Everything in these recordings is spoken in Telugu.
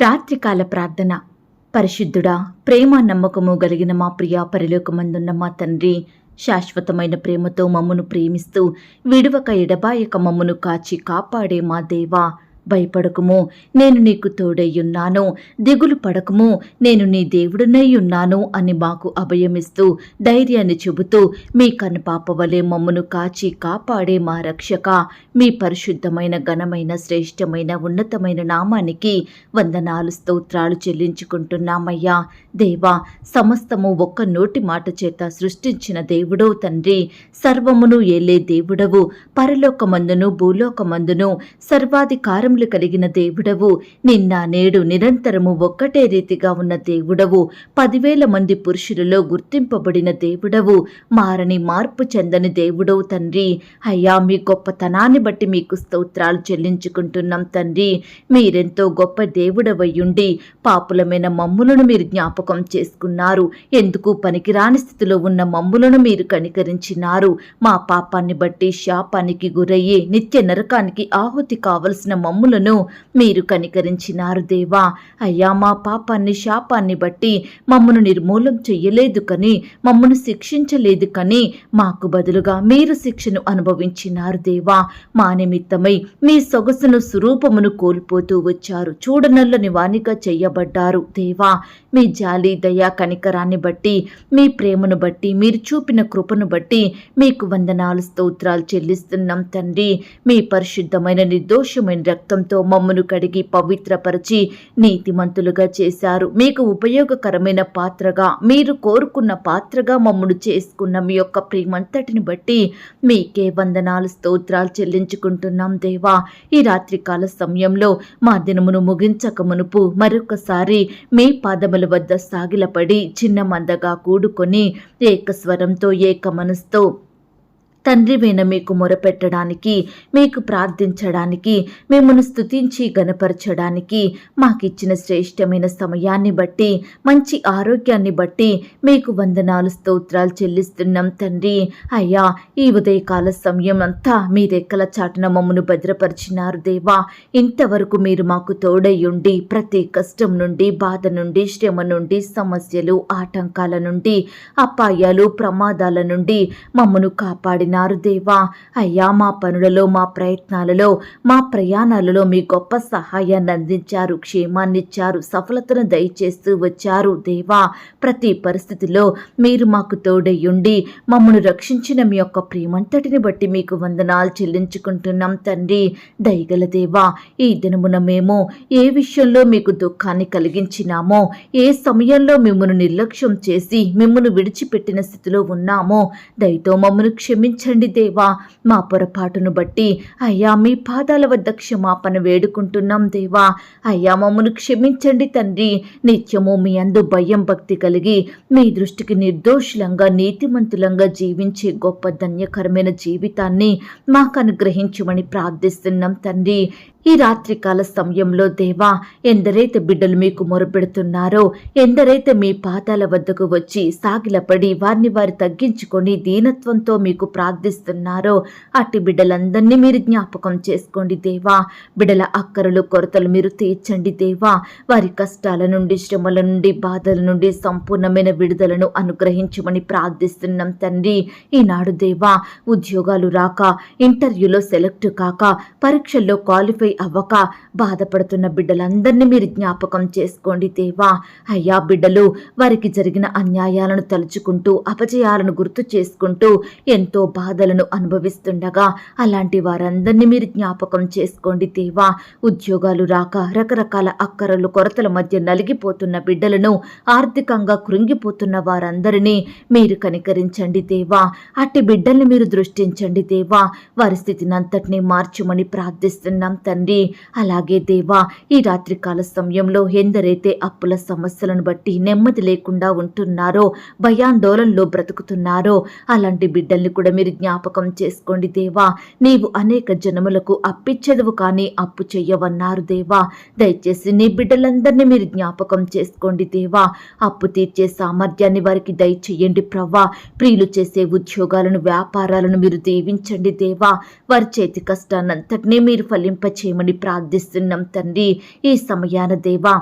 రాత్రికాల ప్రార్థన. పరిశుద్ధుడా ప్రేమ నమ్మకము కలిగిన మా ప్రియ పరిలోకమందున్న మా తండ్రి శాశ్వతమైన ప్రేమతో మమ్మను ప్రేమిస్తూ విడువక ఎడబాయక మమ్మను కాచి కాపాడే మా దేవా భయపడకుము నేను నీకు తోడయ్యున్నాను. దిగులు పడకము నేను నీ దేవుడునై ఉన్నాను అని మాకు అభయమిస్తూ ధైర్యాన్ని చెబుతూ మీ కనుపాప వలె మమ్మను కాచి కాపాడే మా రక్షక మీ పరిశుద్ధమైన ఘనమైన శ్రేష్టమైన ఉన్నతమైన నామానికి వందనాలు స్తోత్రాలు చెల్లించుకుంటున్నామయ్యా. దేవా సమస్తము ఒక్క నోటి మాట చేత సృష్టించిన దేవుడో తండ్రి సర్వమును ఏలే దేవుడవు పరలోకమందును భూలోకమందును సర్వాధికారములు కలిగిన దేవుడవు. నిన్న నేడు నిరంతరము ఒక్కటే రీతిగా ఉన్న దేవుడవు. పదివేల మంది పురుషులలో గుర్తింపబడిన దేవుడవు. మారని మార్పు చెందని దేవుడవు తండ్రి. అయ్యా మీ గొప్పతనాన్ని బట్టి మీకు స్తోత్రాలు చెల్లించుకుంటున్నాం తండ్రి. మీరెంతో గొప్ప దేవుడవయ్యుండి పాపులమైన మమ్ములను మీరు జ్ఞాపకం చేసుకున్నారు. ఎందుకు పనికిరాని స్థితిలో ఉన్న మమ్ములను మీరు కనికరించినారు? మా పాపాన్ని బట్టి శాపానికి గురయ్యి నిత్య నరకానికి ఆహుతి కావలసిన మమ్ములను మీరు కనికరించినారు దేవా. అయ్యా మా పాపాన్ని శాపాన్ని బట్టి మమ్మను నిర్మూలం చెయ్యలేదు కని మమ్మను శిక్షించలేదు కని మాకు బదులుగా మీరు శిక్షను అనుభవించినారు దేవా. మా నిమిత్తమై మీ సొగసును స్వరూపమును కోల్పోతూ వచ్చారు. చూడనల్లని వానిగా చెయ్యబడ్డారు దేవా. మీ జాలి దయా కనికరాన్ని బట్టి మీ ప్రేమను బట్టి మీరు చూపిన కృపను బట్టి మీకు వందనాలు స్తోత్రాలు చెల్లిస్తున్నాం తండ్రి. మీ పరిశుద్ధమైన నిర్దోషమైన రక్తంతో మమ్మను కడిగి పవిత్రపరిచి నీతిమంతులుగా చేశారు. మీకు ఉపయోగకరమైన పాత్రగా మీరు కోరుకున్న పాత్రగా మమ్మను చేసుకున్న మీ యొక్క ప్రేమంతటిని బట్టి మీకే వందనాలు స్తోత్రాలు చెల్లించుకుంటున్నాం దేవా. ఈ రాత్రికాల సమయంలో మా దినమును ముగించక మునుపు మరొకసారి మీ పాదముల వద్ద సాగిలపడి చిన్న మందగా కూడుకొని ఏకస్వరంతో ఏక మనసుతో తండ్రివైన మీకు మొరపెట్టడానికి మీకు ప్రార్థించడానికి మిమ్మల్ని స్తుతించి గనపరచడానికి మాకిచ్చిన శ్రేష్టమైన సమయాన్ని బట్టి మంచి ఆరోగ్యాన్ని బట్టి మీకు వందనాలు స్తోత్రాలు చెల్లిస్తున్నాం తండ్రి. అయ్యా ఈ ఉదయకాల సమయం అంతా మీ రెక్కల చాటున మమ్మను భద్రపరిచినారు దేవా. ఇంతవరకు మీరు మాకు తోడయ్యుండి ప్రతి కష్టం నుండి బాధ నుండి శ్రమ నుండి సమస్యలు ఆటంకాల నుండి అపాయాలు ప్రమాదాల నుండి మమ్మను కాపాడినారు దేవా. అయ్యా మా పనులలో మా ప్రయత్నాలలో మా ప్రయాణాలలో మీ గొప్ప సహాయాన్ని అందించారు క్షేమాన్నిచ్చారు సఫలతను దయచేస్తూ వచ్చారు దేవా. ప్రతి పరిస్థితిలో మీరు మాకు తోడయ్యుండి మమ్మను రక్షించిన మీ యొక్క ప్రేమంతటిని బట్టి మీకు వందనాలు చెల్లించుకుంటున్నాం తండ్రి. దయగల దేవా ఈ దినమున మేము ఏ విషయంలో మీకు దుఃఖాన్ని కలిగించినామో ఏ సమయంలో మిమ్మల్ని నిర్లక్ష్యం చేసి మిమ్మల్ని విడిచిపెట్టిన స్థితిలో ఉన్నామో దయతో మమ్మను క్షమించండి దేవా. మా పొరపాటును బట్టి అయ్యా మీ పాదాల వద్ద క్షమాపణ వేడుకుంటున్నాం దేవా. అయ్యా మమ్మను క్షమించండి తండ్రి. నిత్యము మీ అందు భయం భక్తి కలిగి మీ దృష్టికి నిర్దోషులంగా నీతిమంతులంగా జీవించే గొప్ప ధన్యకరమైన జీవితాన్ని మాకు అనుగ్రహించమని ప్రార్థిస్తున్నాం తండ్రి. ఈ రాత్రికాల సమయంలో దేవా ఎందరైతే బిడ్డలు మీకు మొరపెడుతున్నారో ఎందరైతే మీ పాదాల వద్దకు వచ్చి సాగిలపడి వారిని వారు తగ్గించుకొని దీనత్వంతో మీకు ప్రార్థిస్తున్నారో అట్టి బిడ్డలందరినీ మీరు జ్ఞాపకం చేసుకోండి దేవా. బిడ్డల అక్కరలు కొరతలు మీరు తీర్చండి దేవా. వారి కష్టాల నుండి శ్రమల నుండి బాధల నుండి సంపూర్ణమైన విడుదలను అనుగ్రహించమని ప్రార్థిస్తున్నాం తండ్రి. ఈనాడు దేవా ఉద్యోగాలు రాక ఇంటర్వ్యూలో సెలెక్ట్ కాక పరీక్షల్లో క్వాలిఫై అవ్వక బాధపడుతున్న బిడ్డలందరినీ మీరు జ్ఞాపకం చేసుకోండి దేవా. అయ్యా బిడ్డలు వారికి జరిగిన అన్యాయాలను తలుచుకుంటూ అపజయాలను గుర్తు చేసుకుంటూ ఎంతో బాధలను అనుభవిస్తుండగా అలాంటి వారందరినీ మీరు జ్ఞాపకం చేసుకోండి దేవా. ఉద్యోగాలు రాక రకరకాల అక్కరలు కొరతల మధ్య నలిగిపోతున్న బిడ్డలను ఆర్థికంగా కృంగిపోతున్న వారందరినీ మీరు కనికరించండి దేవా. అట్టి బిడ్డల్ని మీరు దృష్టించండి దేవా. వారి స్థితిని అంతటినీ మార్చమని ప్రార్థిస్తున్నాం తండ్రి. అలాగే దేవా ఈ రాత్రికాల సమయంలో ఎందరైతే అప్పుల సమస్యలను బట్టి నెమ్మది లేకుండా ఉంటున్నారో భయాందోళనలో బ్రతుకుతున్నారో అలాంటి బిడ్డల్ని కూడా మీరు జ్ఞాపకం చేసుకోండి దేవా. నీవు అనేక జనములకు అప్పిచ్చదువు కానీ అప్పు చెయ్యవన్నారు దేవా. దయచేసి నీ బిడ్డలందరినీ మీరు జ్ఞాపకం చేసుకోండి దేవా. అప్పు తీర్చే సామర్థ్యాన్ని వారికి దయచేయండి ప్రవ్వా. ప్రియులు చేసే ఉద్యోగాలను వ్యాపారాలను మీరు దీవించండి దేవా. వారి చేతి కష్టాన్నంతటినీ మీరు ఫలింపచే చేయమని ప్రార్థిస్తున్నాం తండ్రి. ఈ సమయాన దేవా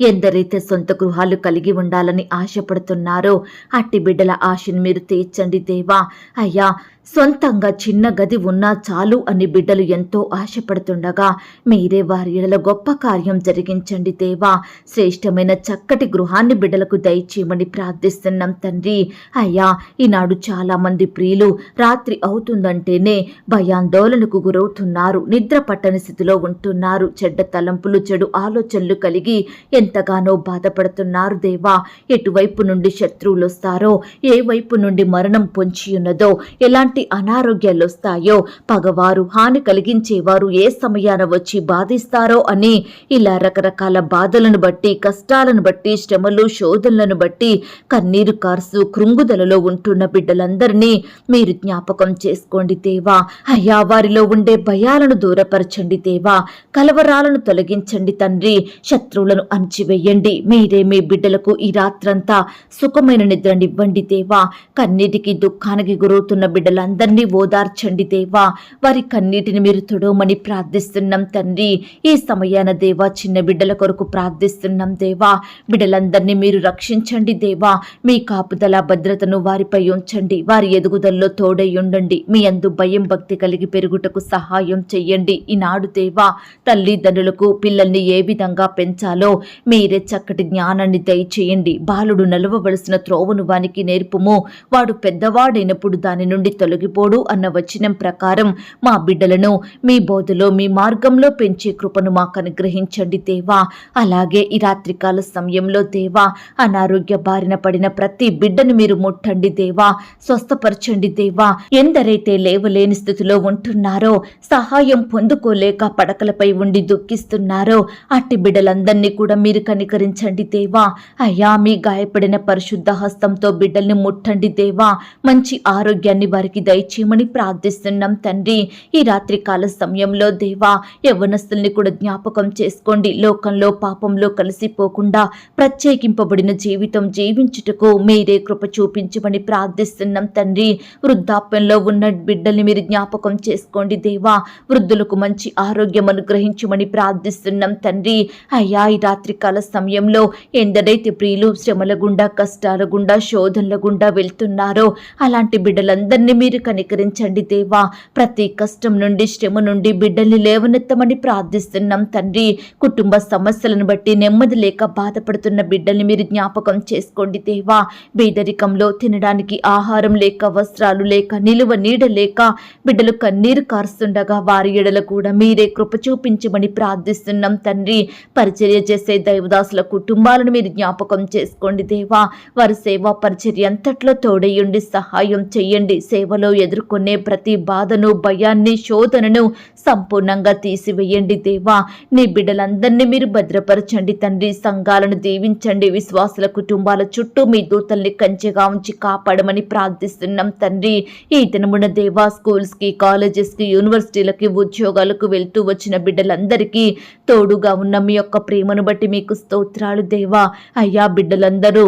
ఎందరైతే సొంత గృహాలు కలిగి ఉండాలని ఆశపడుతున్నారో అట్టి బిడ్డల ఆశను మీరు తీర్చండి దేవా. అయ్యా సొంతంగా చిన్న గది ఉన్నా చాలు అని బిడ్డలు ఎంతో ఆశపడుతుండగా మీరే వారి గొప్ప కార్యం జరిగించండి దేవా. శ్రేష్టమైన చక్కటి గృహాన్ని బిడ్డలకు దయచేయమని ప్రార్థిస్తున్నాం తండ్రి. అయ్యా ఈనాడు చాలా మంది ప్రియులు రాత్రి అవుతుందంటేనే భయాందోళనకు గురవుతున్నారు నిద్ర పట్టని స్థితిలో ఉంటున్నారు చెడ్డ తలంపులు చెడు ఆలోచనలు కలిగి ఎంతగానో బాధపడుతున్నారు దేవా. ఎటువైపు నుండి శత్రువులు వస్తారో ఏ వైపు నుండి మరణం పొంచి ఉన్నదో ఎలాంటి అనారోగ్యాలు వస్తాయో పగవారు హాని కలిగించేవారు ఏ సమయాన వచ్చి బాధిస్తారో అని ఇలా రకరకాల బాధలను బట్టి కష్టాలను బట్టి శ్రమలు శోధనలను బట్టి కన్నీరు కార్సు కృంగుదలలో ఉంటున్న బిడ్డలందరినీ మీరు జ్ఞాపకం చేసుకోండి దేవా. అయ్యా వారిలో ఉండే భయాలను దూరపరచండి దేవా. కలవరాలను తొలగించండి తండ్రి. శత్రువులను అణచివేయండి మీరే మీ బిడ్డలకు ఈ రాత్రంతా సుఖమైన నిద్రనివ్వండి దేవా. కన్నీటికి దుఃఖానికి గురవుతున్న బిడ్డలందరినీ ఓదార్చండి దేవా. వారి కన్నీటిని మీరు తుడవమని ప్రార్థిస్తున్నాం తండ్రి. ఈ సమయాన దేవా చిన్న బిడ్డల కొరకు ప్రార్థిస్తున్నాం దేవా. బిడ్డలందరినీ మీరు రక్షించండి దేవా. మీ కాపుదల భద్రతను వారిపై ఉంచండి. వారి ఎదుగుదలలో తోడై ఉండండి. మీ అందు భయం భక్తి కలిగి పెరుగుటకు సహాయం చెయ్యండి ఈనాడు దేవా తల్లిదండ్రులకు పిల్లల్ని ఏ విధంగా పెంచాలో మీరే చక్కటి జ్ఞానాన్ని దయచేయండి. బాలుడు నలవవలసిన త్రోవను వానికి నేర్పుము. వాడు పెద్దవాడైనప్పుడు దాని నుండి తొలగిపోడు అన్న వచనం ప్రకారం మా బిడ్డలను మీ బోధలో మీ మార్గంలో పెంచే కృపను మాకు అనుగ్రహించండి దేవా. అలాగే ఈ రాత్రికాల సమయంలో దేవా అనారోగ్య బారిన పడిన ప్రతి బిడ్డను మీరు ముట్టండి దేవా. స్వస్థపరచండి దేవా. ఎందరైతే లేవలేని స్థితిలో ఉంటున్నారో సహాయం పొందుకోలేక పడకలపై ఉండి దుఃఖిస్తున్నారో అట్టి బిడ్డలందరినీ కూడా మీరు కనికరించండి దేవా. అయ్యా మీ గాయపడిన పరిశుద్ధ హస్తంతో బిడ్డల్ని ముట్టండి దేవా. మంచి ఆరోగ్యాన్ని వారికి దయచేయమని ప్రార్థిస్తున్నాం తండ్రి. ఈ రాత్రి కాల సమయంలో దేవా యవ్వనస్తుల్ని కూడా జ్ఞాపకం చేసుకోండి. లోకంలో పాపంలో కలిసిపోకుండా ప్రత్యేకింపబడిన జీవితం జీవించుటకు మీరే కృప చూపించమని ప్రార్థిస్తున్నాం తండ్రి. వృద్ధాప్యంలో ఉన్న బిడ్డల్ని మీరు జ్ఞాపకం చేసుకోండి దేవా. వృద్ధులకు మంచి ఆరోగ్యం అనుగ్రహించమని ప్రార్థిస్తున్నాం తండ్రి. అయ్యా ఈ రాత్రి కాల సమయంలో ఎందరైతే ప్రియులు శ్రమల గుండా కష్టాల గుండా శోధనల గుండా వెళ్తున్నారో అలాంటి బిడ్డలందరినీ మీరు కనికరించండి దేవా. ప్రతి కష్టం నుండి శ్రమ నుండి బిడ్డల్ని లేవనెత్తమని ప్రార్థిస్తున్నాం తండ్రి. కుటుంబ సమస్యలను బట్టి నెమ్మది లేక బాధపడుతున్న బిడ్డల్ని మీరు జ్ఞాపకం చేసుకోండి దేవా. బీదరికంలో తినడానికి ఆహారం లేక వస్త్రాలు లేక నిలువ నీడ లేక బిడ్డలు కన్నీరు కారుస్తుండగా వారి ఎడల కూడా మీరే కృప చూపించమని ప్రార్థిస్తున్నాం తండ్రి. పరిచర్య చేసే దైవదాసుల కుటుంబాలను మీరు జ్ఞాపకం చేసుకోండి దేవా. వారి సేవా పరిచర్య అంతట్లో తోడయ్యుండి సహాయం చేయండి. సేవలో ఎదుర్కొనే ప్రతి బాధను భయాన్ని శోధనను సంపూర్ణంగా తీసివేయండి దేవా. నీ బిడ్డలందరినీ మీరు భద్రపరచండి తండ్రి. సంఘాలను దీవించండి. విశ్వాసుల కుటుంబాల చుట్టూ మీ దూతల్ని కంచెగా ఉంచి కాపాడమని ప్రార్థిస్తున్నాం తండ్రి. ఈ దినమున దేవా స్కూల్స్కి కాలేజెస్కి యూనివర్సిటీలకి ఉద్యోగాలకు వెళ్తూ వచ్చిన బిడ్డలందరికీ తోడుగా ఉన్న మీ యొక్క ప్రేమను బట్టి నీకు స్తోత్రాలు దేవా. అయ్యా బిడ్డలందరూ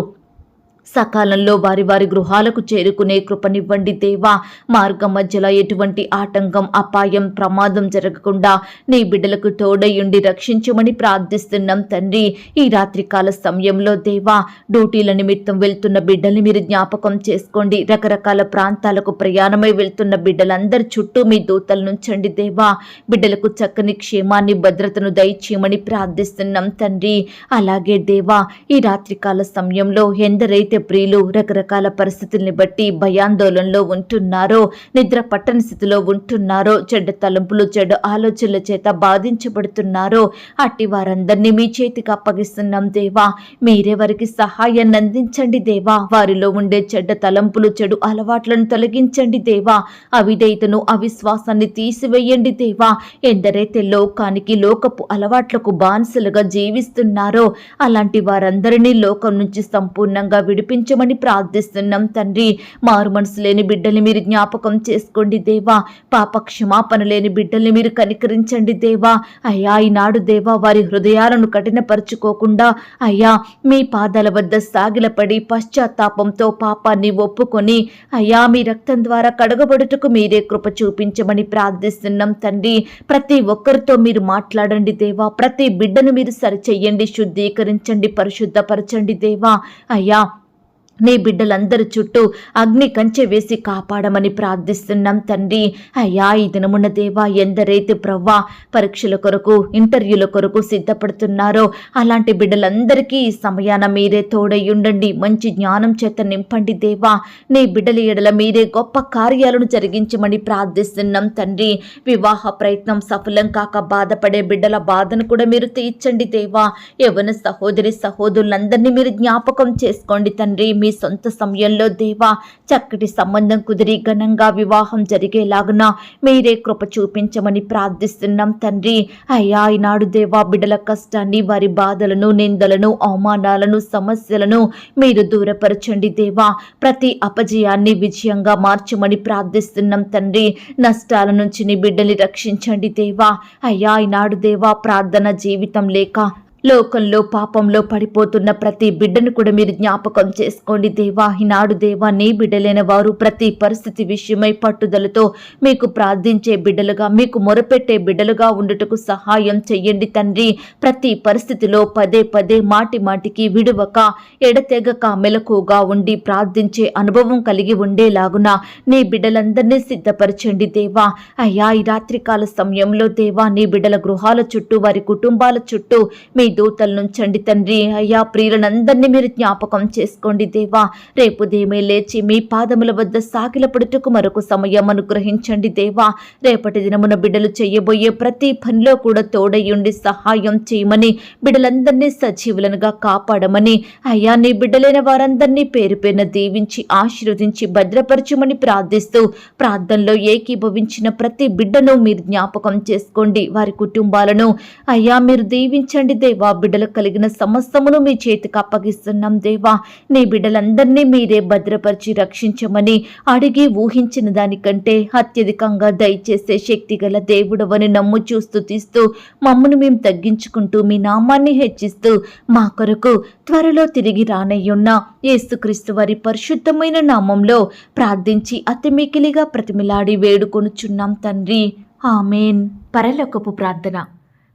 సకాలంలో వారి వారి గృహాలకు చేరుకునే కృపనివ్వండి దేవా. మార్గం మధ్యలో ఎటువంటి ఆటంకం అపాయం ప్రమాదం జరగకుండా నీ బిడ్డలకు తోడయుండి రక్షించమని ప్రార్థిస్తున్నాం తండ్రి. ఈ రాత్రికాల సమయంలో దేవా డ్యూటీల నిమిత్తం వెళ్తున్న బిడ్డల్ని మీరు జ్ఞాపకం చేసుకోండి. రకరకాల ప్రాంతాలకు ప్రయాణమై వెళ్తున్న బిడ్డలందరి చుట్టూ మీ దూతలు నుంచండి దేవా. బిడ్డలకు చక్కని క్షేమాన్ని భద్రతను దయచేయమని ప్రార్థిస్తున్నాం తండ్రి. అలాగే దేవా ఈ రాత్రికాల సమయంలో ఎందరైతే ప్రియులు రకరకాల పరిస్థితుల్ని బట్టి భయాందోళనలో ఉంటున్నారో నిద్ర పట్టని స్థితిలో ఉంటున్నారో చెడ్డ తలంపులు చెడు ఆలోచనల చేత బాధించబడుతున్నారో అట్టి వారందరినీ మీ చేతికి అప్పగిస్తున్నాం దేవా. మీరే వారికి సహాయాన్ని అందించండి దేవా. వారిలో ఉండే చెడ్డ తలంపులు చెడు అలవాట్లను తొలగించండి దేవా. అవిధేయతను అవిశ్వాసాన్ని తీసివేయండి దేవా. ఎందరైతే లోకానికి లోకపు అలవాట్లకు బానిసలుగా జీవిస్తున్నారో అలాంటి వారందరినీ లోకం నుంచి సంపూర్ణంగా విడు విడిపించమని ప్రార్థిస్తున్నాం తండ్రి. మారు మనసు లేని బిడ్డల్ని మీరు జ్ఞాపకం చేసుకోండి దేవా. పాప క్షమాపణ లేని బిడ్డల్ని మీరు కనికరించండి దేవా. అయ్యా ఈనాడు దేవా వారి హృదయాలను కఠినపరుచుకోకుండా అయ్యా మీ పాదాల వద్ద సాగిలపడి పశ్చాత్తాపంతో పాపాన్ని ఒప్పుకొని అయ్యా మీ రక్తం ద్వారా కడగబడుటకు మీరే కృప చూపించమని ప్రార్థిస్తున్నాం తండ్రి. ప్రతి ఒక్కరితో మీరు మాట్లాడండి దేవా. ప్రతి బిడ్డను మీరు సరిచెయ్యండి శుద్ధీకరించండి పరిశుద్ధపరచండి దేవా. అయ్యా నీ బిడ్డలందరి చుట్టూ అగ్ని కంచె వేసి కాపాడమని ప్రార్థిస్తున్నాం తండ్రి. అయ్యా ఈ దినమున్న దేవా ఎందరైతే ప్రవ్వా పరీక్షల కొరకు ఇంటర్వ్యూల కొరకు సిద్ధపడుతున్నారో అలాంటి బిడ్డలందరికీ ఈ సమయాన మీరే తోడై ఉండండి. మంచి జ్ఞానం చేత నింపండి దేవా. నీ బిడ్డల ఎడల మీరే గొప్ప కార్యాలను జరిగించమని ప్రార్థిస్తున్నాం తండ్రి. వివాహ ప్రయత్నం సఫలం కాక బాధపడే బిడ్డల బాధను కూడా మీరు తీర్చండి దేవా. యవన సహోదరి సహోదరులందరినీ మీరు జ్ఞాపకం చేసుకోండి తండ్రి. మీ సొంత సమయంలో దేవా చక్కటి సంబంధం కుదిరి ఘనంగా వివాహం జరిగేలాగున మీరే కృప చూపించమని ప్రార్థిస్తున్నాం తండ్రి. అయ్యా ఈనాడు దేవా బిడ్డల కష్టాన్ని వారి బాధలను నిందలను అవమానాలను సమస్యలను మీరు దూరపరచండి దేవా. ప్రతి అపజయాన్ని విజయంగా మార్చమని ప్రార్థిస్తున్నాం తండ్రి. నష్టాల నుంచి నీ బిడ్డని రక్షించండి దేవా. అయ్యా ఈనాడు దేవా ప్రార్థన జీవితం లేక లోకంలో పాపంలో పడిపోతున్న ప్రతి బిడ్డను కూడా మీరు జ్ఞాపకం చేసుకోండి. దేవా ఈనాడు దేవా నీ బిడ్డలైన వారు ప్రతి పరిస్థితి విషయమై పట్టుదలతో మీకు ప్రార్థించే బిడ్డలుగా మీకు మొరపెట్టే బిడ్డలుగా ఉండుటకు సహాయం చెయ్యండి తండ్రి. ప్రతి పరిస్థితిలో పదే పదే మాటి మాటికి విడువక ఎడతెగక మెలకుగా ఉండి ప్రార్థించే అనుభవం కలిగి ఉండేలాగున నీ బిడ్డలందరినీ సిద్ధపరచండి దేవా. అయ్యా ఈ రాత్రికాల సమయంలో దేవా నీ బిడ్డల గృహాల చుట్టూ వారి కుటుంబాల చుట్టూ మీ దూతలు తండ్రి. అయ్యా ప్రియులనందరినీ మీరు జ్ఞాపకం చేసుకోండి దేవా. రేపు దేమే లేచి మీ పాదముల వద్ద సాకిలపడుటకు మరొక సమయం అనుగ్రహించండి దేవా. రేపటి దినమున బిడ్డలు చేయబోయే ప్రతి పనిలో కూడా తోడయ్యుండి సహాయం చేయమని బిడ్డలందరినీ సజీవులనుగా కాపాడమని అయ్యా నీ బిడ్డలైన వారందరినీ పేరు పేరున దీవించి ఆశీర్వదించి భద్రపరచమని ప్రార్థిస్తూ ప్రార్థనలో ఏకీభవించిన ప్రతి బిడ్డను మీరు జ్ఞాపకం చేసుకోండి. వారి కుటుంబాలను అయ్యా మీరు దీవించండి దేవా. బిడ్డలకు కలిగిన సమస్తమును మీ చేతికి అప్పగిస్తున్నాం దేవా. నీ బిడ్డలందరినీ మీరే భద్రపరిచి రక్షించమని అడిగి ఊహించిన దానికంటే అత్యధికంగా దయచేసే శక్తి గల దేవుడవని నమ్ము చూస్తూ తీస్తూ మమ్మను మేము తగ్గించుకుంటూ మీ నామాన్ని హెచ్చిస్తూ మా కొరకు త్వరలో తిరిగి రానయ్యున్న యేసుక్రీస్తు వారి పరిశుద్ధమైన నామంలో ప్రార్థించి అతిమికిలిగా ప్రతిమిలాడి వేడుకొనుచున్నాం తండ్రి. ఆమెన్. పరలోకపు ప్రార్థన.